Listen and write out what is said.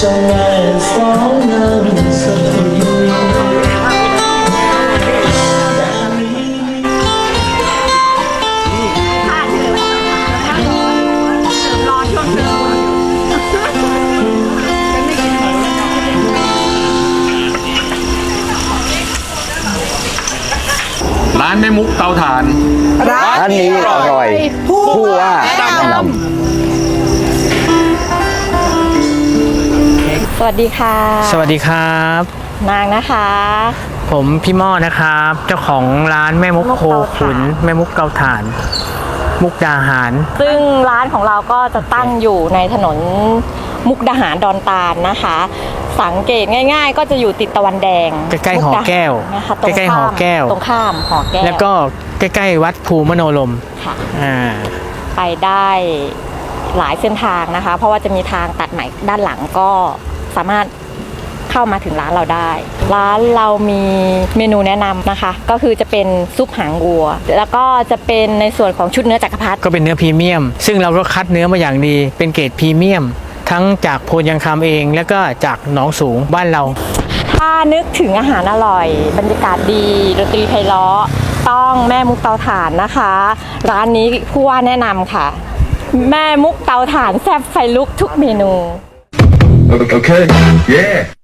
จ้าแม่สองนางสักทีานแม่มุกเตาถ่าน ร้านนี้อร่อย ผู้ว่าแนะนำสวัสดีค่ะ สวัสดีครับ นางนะคะ ผมพี่ม่อนะครับ เจ้าของร้านแม่มุกโคขุน แม่มุกเกาถ่าน มุกดาหาร ซึ่งร้านของเราก็จะตั้งอยู่ในถนน มุกดาหารดอนตาลนะคะ สังเกตง่าย ๆ ก็จะอยู่ติดตะวันแดงใกล้ๆหอแก้วมุดาหารนะคะตรงใกล้ๆหอข้ามแก้ว ตรงข้ามหอแก้ว แล้วก็ใกล้ๆวัดภูมโนลมค่ะอ่าไปได้หลายเส้นทางนะคะ เพราะว่าจะมีทางตัดใหม่ด้านหลังก็สามารถเข้ามาถึงร้านเราได้ ร้านเรามีเมนูแนะนำนะคะ ก็คือจะเป็นซุปหางวัว แล้วก็จะเป็นในส่วนของชุดเนื้อจักรพรรดิก็เป็นเนื้อพรีเมียม ซึ่งเราก็คัดเนื้อมาอย่างดีเป็นเกรดพรีเมียม ทั้งจากโพนยังคำเอง แล้วก็จากหนองสูงบ้านเรา ถ้านึกถึงอาหารอร่อย บรรยากาศดีดนตรีไพเราะต้องแม่มุกเตาถ่านนะคะ ร้านนี้ผู้ว่าแนะนำค่ะ แม่มุกเตาถ่านแซ่บไฟลุกทุกเมนู Okay. Yeah.